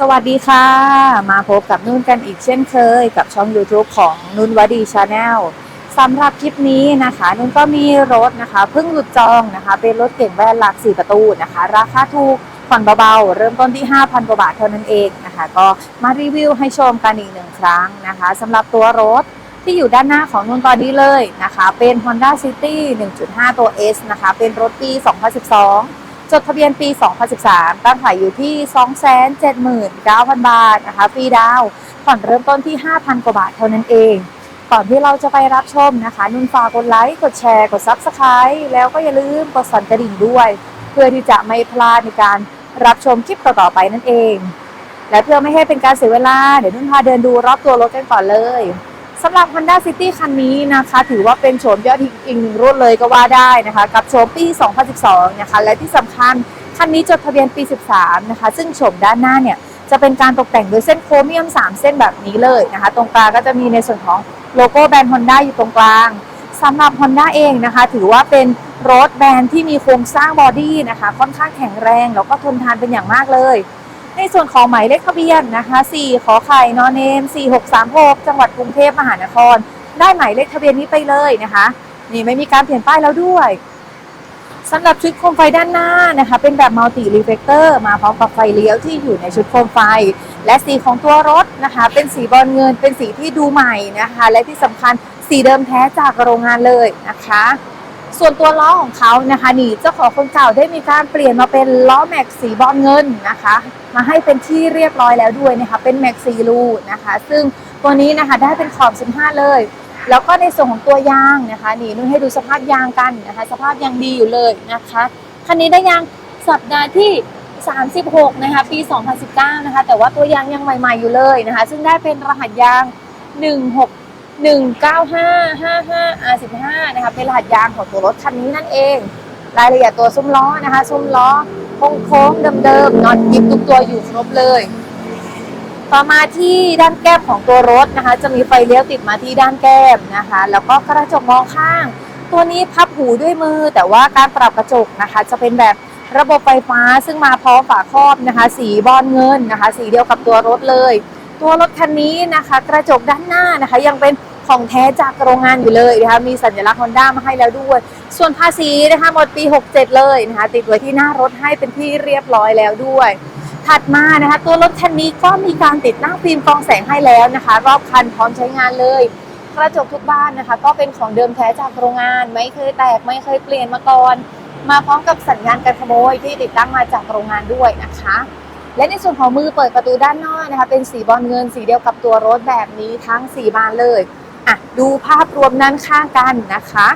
สวัสดีค่ะ มาพบกับนุ่นกันอีกเช่นเคย กับช่อง YouTube ของนุ่นวดีชาแนลสำหรับคลิปนี้นะคะ นุ่นก็มีรถนะคะเพิ่งหลุดจองนะคะ เป็นรถเก่งแวนหลัก4ประตูนะคะ ราคาถูกผ่อนเบาๆ เริ่มต้นที่ 5,000กว่าบาทเท่านั้นเองนะคะ ก็มารีวิวให้ชมกันอีกหนึ่งครั้งนะคะสำหรับตัวรถที่อยู่ด้านหน้าของนุ่นตอนนี้เลยนะคะ เป็น Honda City 1.5 ตัว S นะคะ เป็นรถปี 2012 จดทะเบียนปี 2013 ตั้งขายอยู่ที่ 279,000 บาทนะคะฟรีดาวน์ผ่อนเริ่มต้นที่ 5,000 กว่าบาทเท่านั้นเอง ก่อนที่เราจะไปรับชมนะคะ นุ่นฝากกดไลค์ กดแชร์ กด Subscribe แล้วก็อย่าลืมกดสั่นกระดิ่งด้วย เพื่อที่จะไม่พลาดในการรับชมคลิปต่อๆไปนั่นเอง และเพื่อไม่ให้เป็นการเสียเวลา เดี๋ยวนุ่นพาเดินดูรอบตัวรถกันก่อนเลย สำหรับ Honda City คันนี้นะคะ ถือว่าเป็นโฉมยอดฮิตอีกหนึ่งรุ่นเลยก็ว่าได้นะคะ กับโฉมปี 2012 นะคะ และที่สำคัญคันนี้จดทะเบียนปี 13 นะคะ ซึ่งโฉมด้านหน้าเนี่ย จะเป็นการตกแต่งโดยเส้นโครเมียม 3 เส้นแบบนี้เลยนะคะ ตรงกลางก็จะมีในส่วนของโลโก้แบรนด์ Honda อยู่ตรงกลางสำหรับ Honda เองนะคะ ถือว่าเป็นรถแบรนด์ที่มีโครงสร้างบอดี้นะคะ ค่อนข้างแข็งแรงแล้วก็ทนทานเป็นอย่างมากเลย ในส่วนของหมายเลขทะเบียนนะคะ4ขอไข่นอนเนม4636 จังหวัดกรุงเทพมหานคร ได้หมายเลขทะเบียนนี้ไปเลยนะคะ นี่ไม่มีการเปลี่ยนป้ายแล้วด้วยสำหรับชุดโคมไฟด้านหน้านะคะ เป็นแบบมัลติรีเฟกเตอร์มาพร้อมกับไฟเลี้ยวที่อยู่ในชุดโคมไฟ และสีของตัวรถนะคะ เป็นสีบอลเงินเป็นสีที่ดูใหม่นะคะ และที่สำคัญสีเดิมแท้จากโรงงานเลยนะคะ ส่วนตัวล้อของเขานะคะนี่เจ้าของคนเก่าได้มีการเปลี่ยนมาเป็นล้อแม็กสีบอลเงินนะคะ มาให้เป็นที่เรียบร้อยแล้วด้วยนะคะเป็นแม็กซีลูนะคะ ซึ่งตัวนี้นะคะได้เป็นขอบ 15 เลย แล้วก็ในส่วนของตัวยางนะคะนี่นุ่นให้ดูสภาพยางกันนะคะ สภาพยังดีอยู่เลยนะคะคันนี้ได้ยางสัปดาห์ที่ 36 นะคะ ปี 2019 นะคะ แต่ว่าตัวยางยังใหม่ ๆ อยู่เลยนะคะ ซึ่งได้เป็นรหัสยาง 16 19555 R15 นะคะเป็นรหัสยางของตัวรถคันนี้นั่นเอง รายละเอียดตัวซุ้มล้อนะคะ ซุ้มล้อโค้งๆเดิมๆน็อตยิบทุกตัวอยู่ครบเลย ต่อมาที่ด้านแก้มของตัวรถนะคะ จะมีไฟเลี้ยวติดมาที่ด้านแก้มนะคะ แล้วก็กระจกมองข้าง ตัวนี้พับหูด้วยมือ แต่ว่าการปรับกระจกนะคะ จะเป็นแบบระบบไฟฟ้าซึ่งมาพร้อมฝาครอบนะคะ สีบอลเงินนะคะ สีเดียวกับตัวรถเลย ตัวรถคันนี้นะคะ กระจกด้านหน้านะคะ ยังเป็นของแท้จากโรงงานอยู่เลยนะคะมีสัญลักษณ์ Honda มาให้แล้วด้วย ส่วนภาษีนะคะหมดปี 67 เลยนะคะติดไว้ที่หน้ารถให้เป็นที่เรียบร้อยแล้วด้วย ถัดมานะคะตัวรถคันนี้ก็มีการติดตั้งฟิล์มกรองแสงให้แล้วนะคะ รอบคันพร้อมใช้งานเลยกระจกทุกบ้านนะคะ ก็เป็นของเดิมแท้จากโรงงาน ไม่เคยแตกไม่เคยเปลี่ยนมาก่อน มาพร้อมกับสัญญาณการขโมยที่ติดตั้งมาจากโรงงานด้วยนะคะ และในส่วนของมือเปิดประตูด้านนอกนะคะ เป็นสีบอลเงินสีเดียวกับตัวรถแบบนี้ทั้ง4บานเลยอะดูภาพรวมด้านข้างกันนะคะ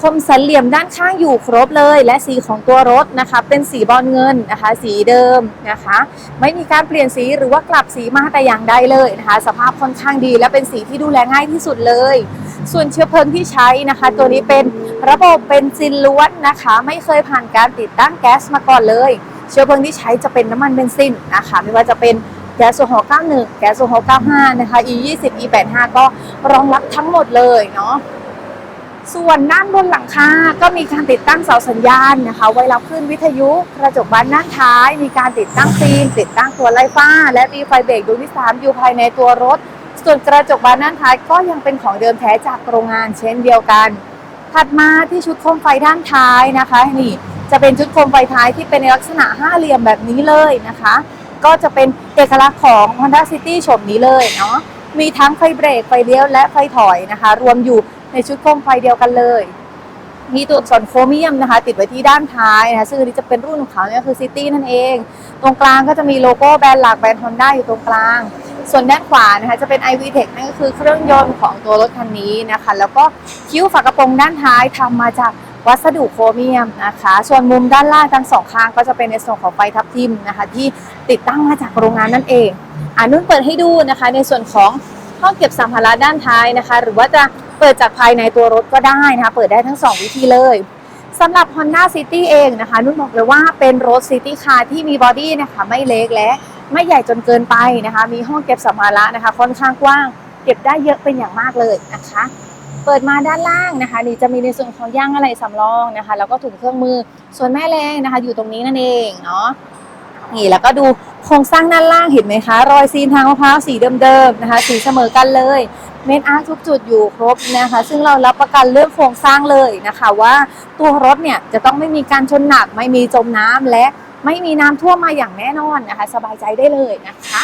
คมสันเหลี่ยมด้านข้างอยู่ครบเลย และสีของตัวรถนะคะ เป็นสีบอลเงินนะคะ สีเดิมนะคะ ไม่มีการเปลี่ยนสีหรือว่ากลับสีมาแต่อย่างใดเลยนะคะ สภาพค่อนข้างดี และเป็นสีที่ดูแลง่ายที่สุดเลย ส่วนเชื้อเพลิงที่ใช้นะคะ ตัวนี้เป็นระบบเป็นซินล้วนนะคะ ไม่เคยผ่านการติดตั้งแก๊สมาก่อนเลย เชื้อเพลิงที่ใช้จะเป็นน้ำมันเบนซินนะคะ ไม่ว่าจะเป็นแก๊สโซฮอล์91 แก๊สโซฮอล์95 นะคะ E20 E85 ก็รองรับทั้งหมดเลยเนาะส่วนด้านบนหลังคา ก็มีการติดตั้งเสาสัญญาณนะคะ ไว้รับขึ้นวิทยุกระจกบานด้านท้าย มีการติดตั้งฟิล์มติดตั้งตัวไล่ฟ้า และมีไฟเบรกดวงที่3อยู่ภายในตัวรถ ส่วนกระจกบานด้านท้ายก็ยังเป็นของเดิมแท้จากโรงงานเช่นเดียวกัน ถัดมาที่ชุดโคมไฟด้านท้ายนะคะนี่ จะเป็นชุดโคมไฟท้ายที่เป็นในลักษณะห้าเหลี่ยมแบบนี้เลยนะคะ ก็จะเป็นเอกลักษณ์ของ Honda City โฉมนี้เลยเนาะมีทั้งไฟเบรกไฟเลี้ยวและไฟถอยนะคะ รวมอยู่ในชุดโคมไฟเดียวกันเลย มีตัวอักษรโครเมียมนะคะ ติดไว้ที่ด้านท้ายนะคะซึ่งอันนี้จะเป็นรุ่นของเขาเนี่ยคือ City นั่นเอง ตรงกลางก็จะมีโลโก้แบรนด์หลักแบรนด์ Honda อยู่ตรงกลาง ส่วนด้านขวานะคะจะเป็น iV Tech นั่นก็คือเครื่องยนต์ของตัวรถคันนี้นะคะ แล้วก็คิ้วฝากระโปรงด้านท้ายทำมาจาก วัสดุโครเมียมนะคะ ส่วนมุมด้านล่างทั้งสองข้างก็จะเป็นในส่วนของไฟทับทิมนะคะ ที่ติดตั้งมาจากโรงงานนั่นเองอ่านุ่นเปิดให้ดูนะคะ ในส่วนของห้องเก็บสัมภาระด้านท้ายนะคะ หรือว่าจะเปิดจากภายในตัวรถก็ได้นะคะ เปิดได้ทั้ง 2 วิธีเลยสำหรับ Honda City เองนะคะ นุ่นบอกเลยว่าเป็นรถ City Car ที่มีบอดี้นะคะไม่เล็กและไม่ใหญ่จนเกินไปนะคะ มีห้องเก็บสัมภาระนะคะ ค่อนข้างกว้าง เก็บได้เยอะเป็นอย่างมากเลยนะคะ เปิดมาด้านล่างนะคะ นี่จะมีในส่วนของย่างอะไรสำรองนะคะ แล้วก็ถุงเครื่องมือส่วนแม่แรงนะคะ อยู่ตรงนี้นั่นเองเนาะนี่แล้วก็ดูโครงสร้างด้านล่างเห็นไหมคะ รอยซีนทางมะพร้าวสีเดิมๆนะคะ สีเสมอกันเลยเมนอาร์ทุกจุดอยู่ครบนะคะ ซึ่งเรารับประกันเรื่องโครงสร้างเลยนะคะ ว่าตัวรถเนี่ยจะต้องไม่มีการชนหนักไม่มีจมน้ำและไม่มีน้ำท่วมมาอย่างแน่นอนนะคะ สบายใจได้เลยนะคะ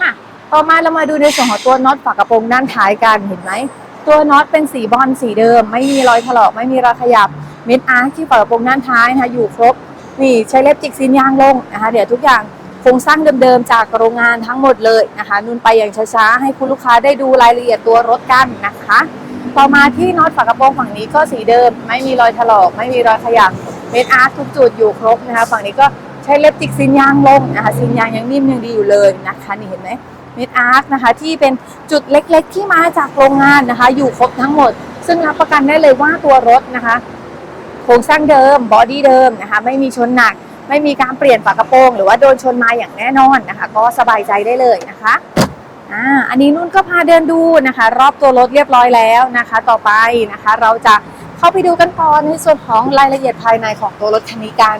ค่ะต่อมาเรามาดูในส่วนของตัวน็อตฝากระโปรงด้านท้ายกันเห็นไหม ตัวน็อตเป็นสีบอลสีเดิม ไม่มีรอยถลอกไม่มีรอยขยับเม็ดอาร์ที่ฝากระโปรงด้านท้ายนะคะอยู่ครบนี่ใช้เล็บจิกซีนยางลงนะคะเดี๋ยวทุกอย่างโครงสร้างเดิมๆจากโรงงานทั้งหมดเลยนะคะนุ่นไปอย่างช้าๆให้คุณลูกค้าได้ดูรายละเอียดตัวรถกันนะคะ ต่อมาที่น็อตฝากระโปรงฝั่งนี้ก็สีเดิม ไม่มีรอยถลอกไม่มีรอยขยับเม็ดอาร์ทุกจุดอยู่ครบนะคะฝั่งนี้ก็ใช้เล็บจิกซีนยางลงนะคะซีนยางยังนิ่มยังดีอยู่เลยนะคะนี่เห็นไหม ม็ดอาร์คนะคะที่เป็นจุดเล็กๆ ที่มาจากโรงงานนะคะ อยู่ครบทั้งหมด ซึ่งรับประกันได้เลยว่าตัวรถนะคะ โครงสร้างเดิมบอดี้เดิมนะคะไม่มีชนหนัก ไม่มีการเปลี่ยนฝากระโปรง หรือว่าโดนชนมาอย่างแน่นอนนะคะ ก็สบายใจได้เลยนะคะอ่าอันนี้นุ่นก็พาเดินดูนะคะ รอบตัวรถเรียบร้อยแล้วนะคะ ต่อไปนะคะ เราจะเข้าไปดูกันต่อในส่วนของรายละเอียดภายในของตัวรถคันนี้กัน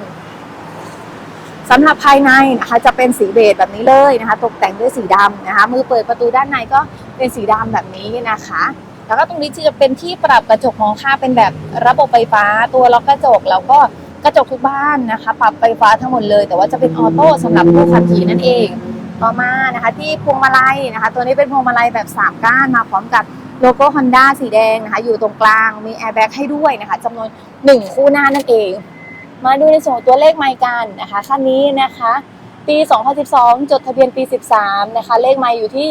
สำหรับภายในนะคะจะเป็นสีเบจแบบนี้เลยนะคะ ตกแต่งด้วยสีดำนะคะ มือเปิดประตูด้านในก็เป็นสีดำแบบนี้นะคะ แล้วก็ตรงนี้จะเป็นที่ปรับกระจกมองข้าเป็นแบบระบบไฟฟ้าตัวล็อกกระจกแล้วก็กระจกทุกบ้านนะคะ ปรับไฟฟ้าทั้งหมดเลย แต่ว่าจะเป็นออโต้สำหรับผู้ขับขี่นั่นเอง ต่อมานะคะที่พวงมาลัยนะคะ ตัวนี้เป็นพวงมาลัยแบบ3ก้านมาพร้อมกับโลโก้ Honda สีแดงนะคะ อยู่ตรงกลางมีแอร์แบ็กให้ด้วยนะคะจำนวน 1 คู่หน้านั่นเอง มาดูในส่วนของตัวเลขไมกันนะคะคันนี้นะคะ ปี 2012 จดทะเบียนปี 13 นะคะ เลขไมอยู่ที่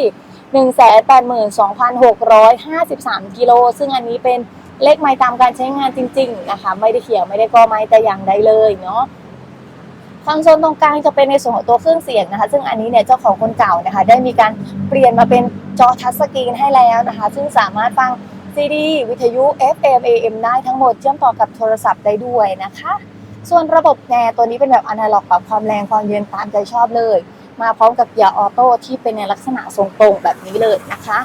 182,653 กิโล ซึ่งอันนี้เป็นเลขไมตามการใช้งานจริง ๆ นะคะ ไม่ได้เขียวไม่ได้กอไม้แต่อย่างใดเลยเนาะทางโซนตรงกลางจะเป็นในส่วนของตัวเครื่องเสียงนะคะ ซึ่งอันนี้เนี่ยเจ้าของคนเก่านะคะ ได้มีการเปลี่ยนมาเป็นจอทัชสกรีนให้แล้วนะคะ ซึ่งสามารถฟังซีดีวิทยุ FM AM ได้ทั้งหมดเชื่อมต่อกับโทรศัพท์ได้ด้วยนะคะ ส่วนระบบแนร์ตัวนี้เป็นแบบอนาล็อกปรับความแรงความเย็นตามใจชอบเลย มาพร้อมกับเกียร์ออโต้ที่เป็นในลักษณะทรงตรงแบบนี้เลยนะคะ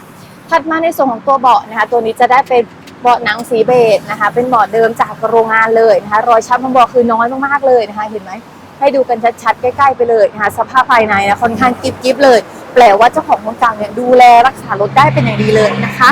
ถัดมาในส่วนของตัวเบาะนะคะ ตัวนี้จะได้เป็นเบาะหนังสีเบจนะคะ เป็นเบาะเดิมจากโรงงานเลยนะคะ รอยช้ำบนเบาะคือน้อยมากๆเลยนะคะ เห็นไหมให้ดูกันชัดๆใกล้ๆไปเลยนะคะ สภาพภายในนะค่อนข้างกิ๊บๆเลย แปลว่าเจ้าของคนกลางเนี่ยดูแลรักษารถได้เป็นอย่างดีเลยนะคะ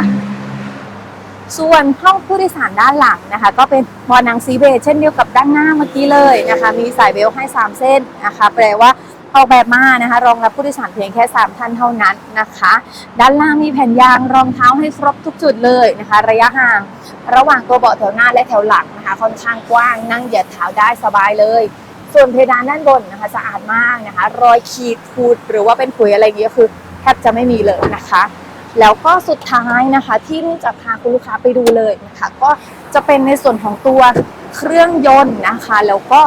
ส่วนห้องผู้โดยสารด้านหลังนะคะ ก็เป็นเบาะนังสีเบจเช่นเดียวกับด้านหน้าเมื่อกี้เลยนะคะ มีสายเบลต์ให้ 3 เส้นนะคะ แปลว่าออกแบบมานะคะ รองรับผู้โดยสารเพียงแค่ 3 ท่านเท่านั้นนะคะ ด้านล่างมีแผ่นยางรองเท้าให้ครบทุกจุดเลยนะคะ ระยะห่าง ระหว่างตัวเบาะแถวหน้าและแถวหลังนะคะ ค่อนข้างกว้างนั่งเหยียดเท้าได้สบายเลย ส่วนเพดานด้านบนนะคะสะอาดมากนะคะ รอยขีดขูดหรือว่าเป็นขุยอะไรอย่างเงี้ยคือแทบจะไม่มีเลยนะคะ แล้วก็สุดท้ายนะคะ ที่นุ่จะพาคุณลูกค้าไปดูเลยนะคะ ก็จะเป็นในส่วนของตัวเครื่องยนต์นะคะ แล้วก็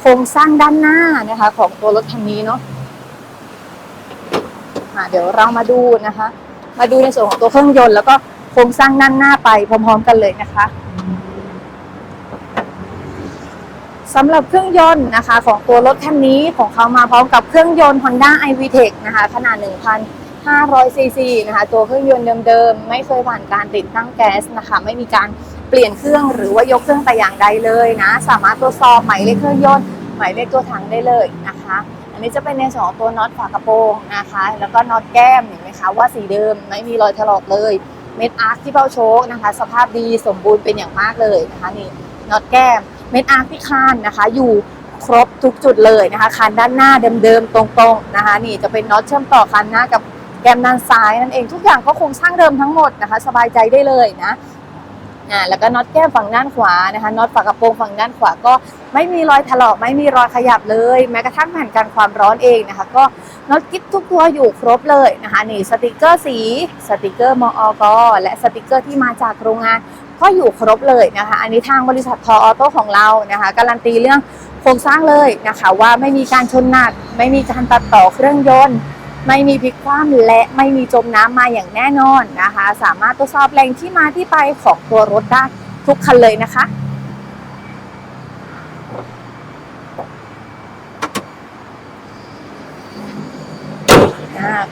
โครงสร้างด้านหน้านะคะ ของตัวรถคันนี้เนาะะเดี๋ยวเรามาดูนะคะ มาดูในส่วนของตัวเครื่องยนต์ แล้วก็โครงสร้างด้านหน้าไปพร้อม ๆ กันเลยนะคะสำหรับเครื่องยนต์นะคะ ของตัวรถคันนี้ของเขามาพร้อมกับเครื่องยนต์ Honda iVTEC นะคะ ขนาด 500ซีซีนะคะ ตัวเครื่องยนต์เดิมๆ ไม่เคยผ่านการติดตั้งแก๊สนะคะ ไม่มีการเปลี่ยนเครื่องหรือว่ายกเครื่องแต่อย่างใดเลยนะ สามารถตรวจสอบหมายเลขเครื่องยนต์ หมายเลขตัวถังได้เลยนะคะ อันนี้จะเป็นในส่วนของตัวน็อตฝากระโปรงนะคะ แล้วก็น็อตแก้มเห็นไหมคะว่าสีเดิมไม่มีรอยถลอกเลย เม็ดอาร์คที่เบ้าโชคนะคะ สภาพดีสมบูรณ์เป็นอย่างมากเลยนะคะนี่น็อตแก้ม เม็ดอาร์คที่คานนะคะ อยู่ครบทุกจุดเลยนะคะคานด้านหน้าเดิมๆตรงๆนะคะ นี่จะเป็นน็อตเชื่อมต่อคานหน้ากับ กมด้านซ้ายนั่นเองทุกอย่างก็คงสร้างเดิมทั้งหมดนะคะ สบายใจได้เลยนะอ่าแล้วก็น็อตแก้มฝั่งด้านขวานะคะน็อตฝากระโปรงฝั่งด้านขวาก็ไม่มีรอยถลอกไม่มีรอยขยับเลย แม้กระทั่งแผ่นกันความร้อนเองนะคะ ก็น็อตกิ๊บทุกตัวอยู่ครบเลยนะคะนี่สติกเกอร์สีสติกเกอร์มออกและสติกเกอร์ที่มาจากโรงงานก็อยู่ครบเลยนะคะ อันนี้ทางบริษัททออโต้ของเรานะคะการันตีเรื่องโครงสร้างเลยนะคะ ว่าไม่มีการชนหนัก ไม่มีการตัดต่อเครื่องยนต์ ไม่มีพลิกคว่ำและไม่มีจมน้ำมาอย่างแน่นอนนะคะ สามารถตรวจสอบแหล่งที่มาที่ไปของตัวรถได้ทุกคันเลยนะคะ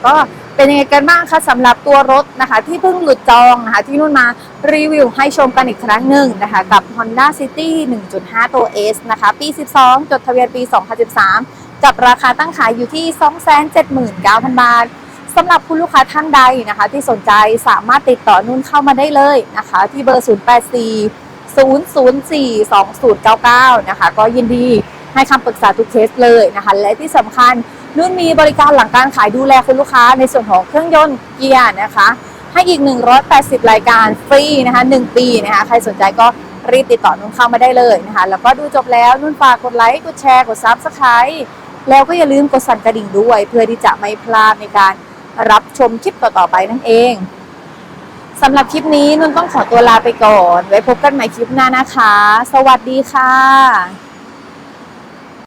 ก็เป็นยังไงกันบ้างคะสำหรับตัวรถนะคะ ที่เพิ่งหลุดจองนะคะที่นุ่นมารีวิวให้ชมกันอีกครั้งหนึ่งนะคะ กับ Honda City 1.5 ตัว S นะคะ ปี 12 จดทะเบียนปี 2013 กับราคาตั้งขายอยู่ที่ 279,000 บาทสำหรับคุณลูกค้าท่านใดนะคะ ที่สนใจสามารถติดต่อนุ่นเข้ามาได้เลยนะคะ ที่เบอร์ 084 004 2099 นะคะ ก็ยินดีให้คำปรึกษาทุกเคสเลยนะคะ และที่สำคัญนุ่นมีบริการหลังการขายดูแลคุณลูกค้าในส่วนของเครื่องยนต์เกียร์นะคะให้อีก 180 รายการฟรีนะคะ 1 ปีนะคะ ใครสนใจก็รีบติดต่อนุ่นเข้ามาได้เลยนะคะ แล้วก็ดูจบแล้วนุ่นฝากกดไลค์ กดแชร์ กดซับสไคร b ์ แล้วก็อย่าลืมกดสั่นกระดิ่งด้วย เพื่อที่จะไม่พลาดในการรับชมคลิปต่อๆไปนั่นเองสำหรับคลิปนี้นุ่นต้องขอตัวลาไปก่อน ไว้พบกันใหม่คลิปหน้านะคะ สวัสดีค่ะ